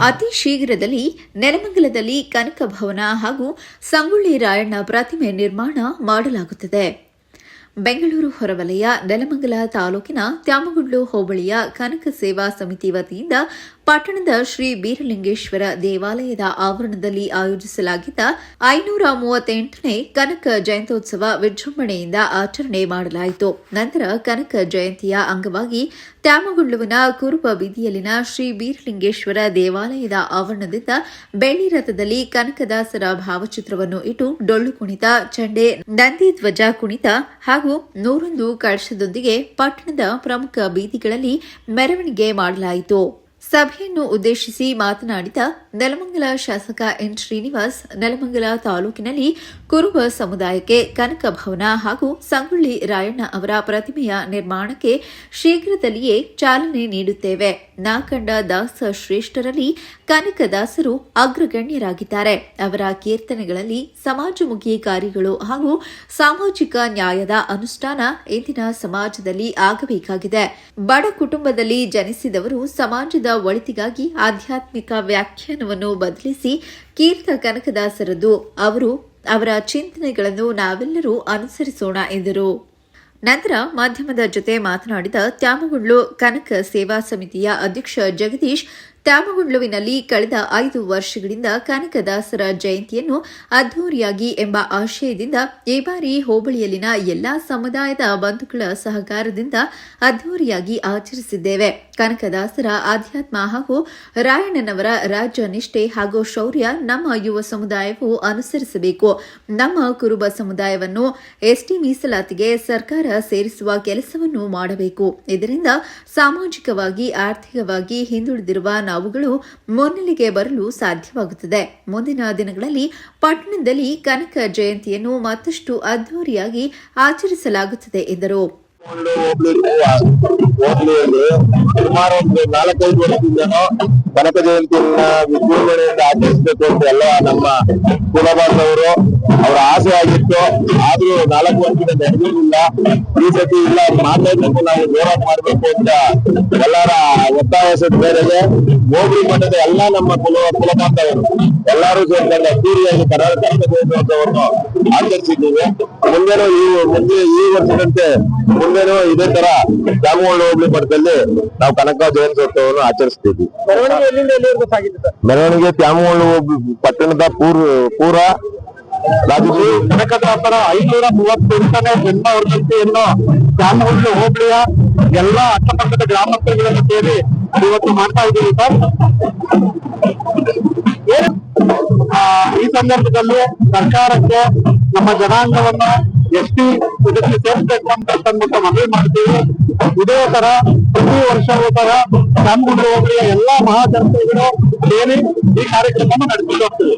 ಅತಿ ಶೀಘ್ರದಲ್ಲಿ ನೆಲಮಂಗಲದಲ್ಲಿ ಕನಕ ಭವನ ಹಾಗೂ ಸಂಗೊಳ್ಳಿ ರಾಯಣ್ಣ ಪ್ರತಿಮೆ ನಿರ್ಮಾಣ ಮಾಡಲಾಗುತ್ತದೆ. ಬೆಂಗಳೂರು ಹೊರವಲಯ, ನೆಲಮಂಗಲ ತಾಲೂಕಿನ ತ್ಯಾಮಗುಡ್ಲು ಹೋಬಳಿಯ ಕನಕ ಸೇವಾ ಸಮಿತಿ ವತಿಯಿಂದ ಪಟ್ಟಣದ ಶ್ರೀ ಬೀರಲಿಂಗೇಶ್ವರ ದೇವಾಲಯದ ಆವರಣದಲ್ಲಿ ಆಯೋಜಿಸಲಾಗಿದ್ದ ಐನೂರ ಮೂವತ್ತೆಂಟನೇ ಕನಕ ಜಯಂತ್ಯೋತ್ಸವ ವಿಜೃಂಭಣೆಯಿಂದ ಆಚರಣೆ ಮಾಡಲಾಯಿತು. ನಂತರ ಕನಕ ಜಯಂತಿಯ ಅಂಗವಾಗಿ ತ್ಯಾಮಗುಳ್ಳುವಿನ ಕುರುಬ ಬೀದಿಯಲ್ಲಿನ ಶ್ರೀ ಬೀರಲಿಂಗೇಶ್ವರ ದೇವಾಲಯದ ಆವರಣದಿಂದ ಬೆಳ್ಳಿ ರಥದಲ್ಲಿ ಕನಕದಾಸರ ಭಾವಚಿತ್ರವನ್ನು ಇಟ್ಟು ಡೊಳ್ಳು ಕುಣಿತ, ಚಂಡೆ, ನಂದಿ ಧ್ವಜ ಕುಣಿತ ಹಾಗೂ ನೂರೊಂದು ಕಳಶದೊಂದಿಗೆ ಪಟ್ಟಣದ ಪ್ರಮುಖ ಬೀದಿಗಳಲ್ಲಿ ಮೆರವಣಿಗೆ ಮಾಡಲಾಯಿತು. ಸಭೆಯನ್ನು ಉದ್ದೇಶಿಸಿ ಮಾತನಾಡಿದ ನೆಲಮಂಗಲ ಶಾಸಕ ಎನ್ ಶ್ರೀನಿವಾಸ್, ನೆಲಮಂಗಲ ತಾಲೂಕಿನಲ್ಲಿ ಕುರುಬ ಸಮುದಾಯಕ್ಕೆ ಕನಕ ಭವನ ಹಾಗೂ ಸಂಗೊಳ್ಳಿ ರಾಯಣ್ಣ ಅವರ ಪ್ರತಿಮೆಯ ನಿರ್ಮಾಣಕ್ಕೆ ಶೀಘ್ರದಲ್ಲಿಯೇ ಚಾಲನೆ ನೀಡುತ್ತೇವೆ. ನಾಕಂಡ ದಾಸ ಶ್ರೇಷ್ಠರಲ್ಲಿ ಕನಕದಾಸರು ಅಗ್ರಗಣ್ಯರಾಗಿದ್ದಾರೆ. ಅವರ ಕೀರ್ತನೆಗಳಲ್ಲಿ ಸಮಾಜಮುಖಿ ಕಾರ್ಯಗಳು ಹಾಗೂ ಸಾಮಾಜಿಕ ನ್ಯಾಯದ ಅನುಷ್ಠಾನ ಇಂದಿನ ಸಮಾಜದಲ್ಲಿ ಆಗಬೇಕಾಗಿದೆ. ಬಡ ಕುಟುಂಬದಲ್ಲಿ ಜನಿಸಿದವರು ಸಮಾಜದ ಒಳಿತಿಗಾಗಿ ಆಧ್ಯಾತ್ಮಿಕ ವ್ಯಾಖ್ಯಾನವನ್ನು ಬದಲಿಸಿ ಕೀರ್ತ ಕನಕದಾಸರದ್ದು ಅವರು ಅವರ ಚಿಂತನೆಗಳನ್ನು ನಾವೆಲ್ಲರೂ ಅನುಸರಿಸೋಣ ಎಂದರು. ನಂತರ ಮಾಧ್ಯಮದ ಜೊತೆ ಮಾತನಾಡಿದ ತ್ಯಾಮಗುಂಡ್ಲು ಕನಕ ಸೇವಾ ಸಮಿತಿಯ ಅಧ್ಯಕ್ಷ ಜಗದೀಶ್ ತ್ಯಾಮಗುಂಡ್ಲುವಿನಲ್ಲಿ ಕಳೆದ ಐದು ವರ್ಷಗಳಿಂದ ಕನಕದಾಸರ ಜಯಂತಿಯನ್ನು ಅದ್ದೂರಿಯಾಗಿ ಎಂಬ ಆಶಯದಿಂದ ಈ ಬಾರಿ ಹೋಬಳಿಯಲ್ಲಿನ ಎಲ್ಲಾ ಸಮುದಾಯದ ಬಂಧುಗಳ ಸಹಕಾರದಿಂದ ಅದ್ದೂರಿಯಾಗಿ ಆಚರಿಸಿದ್ದೇವೆ. ಕನಕದಾಸರ ಆಧ್ಯಾತ್ಮ ಹಾಗೂ ರಾಯಣ್ಣನವರ ರಾಜ್ಯ ನಿಷ್ಠೆ ಹಾಗೂ ಶೌರ್ಯ ನಮ್ಮ ಯುವ ಸಮುದಾಯವು ಅನುಸರಿಸಬೇಕು. ನಮ್ಮ ಕುರುಬ ಸಮುದಾಯವನ್ನು ಎಸ್ಟಿ ಮೀಸಲಾತಿಗೆ ಸರ್ಕಾರ ಸೇರಿಸುವ ಕೆಲಸವನ್ನು ಮಾಡಬೇಕು. ಇದರಿಂದ ಸಾಮಾಜಿಕವಾಗಿ, ಆರ್ಥಿಕವಾಗಿ ಹಿಂದುಳಿದಿರುವ ನಾವುಗಳು ಮುನ್ನೆಲೆಗೆ ಬರಲು ಸಾಧ್ಯವಾಗುತ್ತದೆ. ಮುಂದಿನ ದಿನಗಳಲ್ಲಿ ಪಟ್ಟಣದಲ್ಲಿ ಕನಕ ಜಯಂತಿಯನ್ನು ಮತ್ತಷ್ಟು ಅದ್ದೂರಿಯಾಗಿ ಆಚರಿಸಲಾಗುತ್ತದೆ ಎಂದರು. ಸುಮಾರು ಒಂದು ನಾಲ್ಕೈದು ವರ್ಷದಿಂದನೂ ಕನಕ ಜಯಂತಿಯನ್ನ ವಿಜೃಂಭಣೆಯಿಂದ ಆಚರಿಸಬೇಕು ಅಂತ ಎಲ್ಲ ನಮ್ಮ ಕುಲಬಾಂಧವರು ಅವರ ಆಸೆ ಆಗಿತ್ತು ಆದ್ರೂ ನಾಲ್ಕು ವರ್ಷದಿಂದ ನಡೆದಿರಲಿಲ್ಲ ಈ ಸತಿ ಇಲ್ಲ ಮಾತಾಡ್ಬೇಕು ನಾವು ಹೋರಾಟ ಮಾಡ್ಬೇಕು ಅಂತ ಎಲ್ಲರ ಒತ್ತಾಯಸದ ಮೇರೆಗೆ ಮೋಬಳಿ ಮಠದ ಎಲ್ಲಾ ನಮ್ಮ ಕುಲ ಕುಲಬಾಂಧವರು ಎಲ್ಲರೂ ಸೇರಿಕೊಂಡ ಅದ್ದೂರಿಯಾಗಿ ಕನ್ನಡ ಕನಕ ಜಯಂತ್ಯೋತ್ಸವವನ್ನು ಆಚರಿಸಿದ್ದೀವಿ. ಮುಂದೇನು ಈ ಮುಂದೆ ಈ ವರ್ಷದಂತೆ ಮುಂದೇನು ಇದೇ ತರ ಜಾಮುವಳ್ಳಿ ಹೋಬಳಿ ಮಠದಲ್ಲಿ ನಾವು ಕನಕ ಜಯಂತ್ಯೋತ್ಸವವನ್ನು ಆಚರಿಸ್ತೀವಿ. ಮೆರವಣಿಗೆ ತ್ಯಾಮುವಳ್ಳಿ ಪಟ್ಟಣದ ಪೂರ್ ಪೂರ ರಾಜಕೀಯ ಕನಕದಾಸರ ಐನೂರ ಮೂವತ್ತೆಂಟನೇ ಜನ್ಮ ವರ್ಧಂತಿಯನ್ನು ಹೋಬಳಿಯ ಎಲ್ಲಾ ಅಕ್ಕಪಕ್ಕದ ಗ್ರಾಮಸ್ಥರುಗಳನ್ನು ಸೇರಿ ಇವತ್ತು ಮಾಡ್ತಾ ಇದ್ದೀವಿ ಸರ್. ಈ ಸಂದರ್ಭದಲ್ಲಿ ಸರ್ಕಾರಕ್ಕೆ ನಮ್ಮ ಜನಾಂಗವನ್ನು ಎಷ್ಟಿ ಇದಕ್ಕೆ ಸೇರಿಸಬೇಕು ಅಂತ ತಂದ್ಬಿಟ್ಟು ಮನವಿ ಮಾಡ್ತೀವಿ ಇದೇ ತರ ಪ್ರತಿ ವರ್ಷವೂ ತರ ಜಾಮಗುಂಡಿ ಹೋಬಳಿಯ ಎಲ್ಲಾ ಮಹಾಜನತೆಗಳು ಸೇರಿ ಈ ಕಾರ್ಯಕ್ರಮವನ್ನು ನಡೆಸಿಕೊಂಡು ಹೋಗ್ತೀವಿ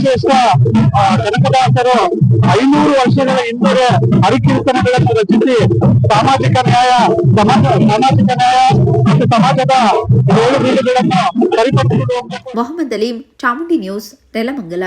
ಶ್ರೇಷ್ಠ ಕನಕದಾಸರು ಐನೂರು ವರ್ಷಗಳ ಹಿಂದೆ ಹರಿಕೀರ್ತನೆಗಳನ್ನು ರಚಿಸಿ ಸಾಮಾಜಿಕ ನ್ಯಾಯ ಸಮಾಜ ಸಾಮಾಜಿಕ ನ್ಯಾಯ ಮತ್ತು ಸಮಾಜದ ಏಳು ಬೀಳುಗಳನ್ನು ಸರಿಪಡಿಸಿಕೊಂಡು ಹೋಗ್ಬೇಕು ಮೊಹಮ್ಮದ್ ಅಲೀಂ ಚಾಮುಂಡಿ ನ್ಯೂಸ್ ನೆಲಮಂಗಲ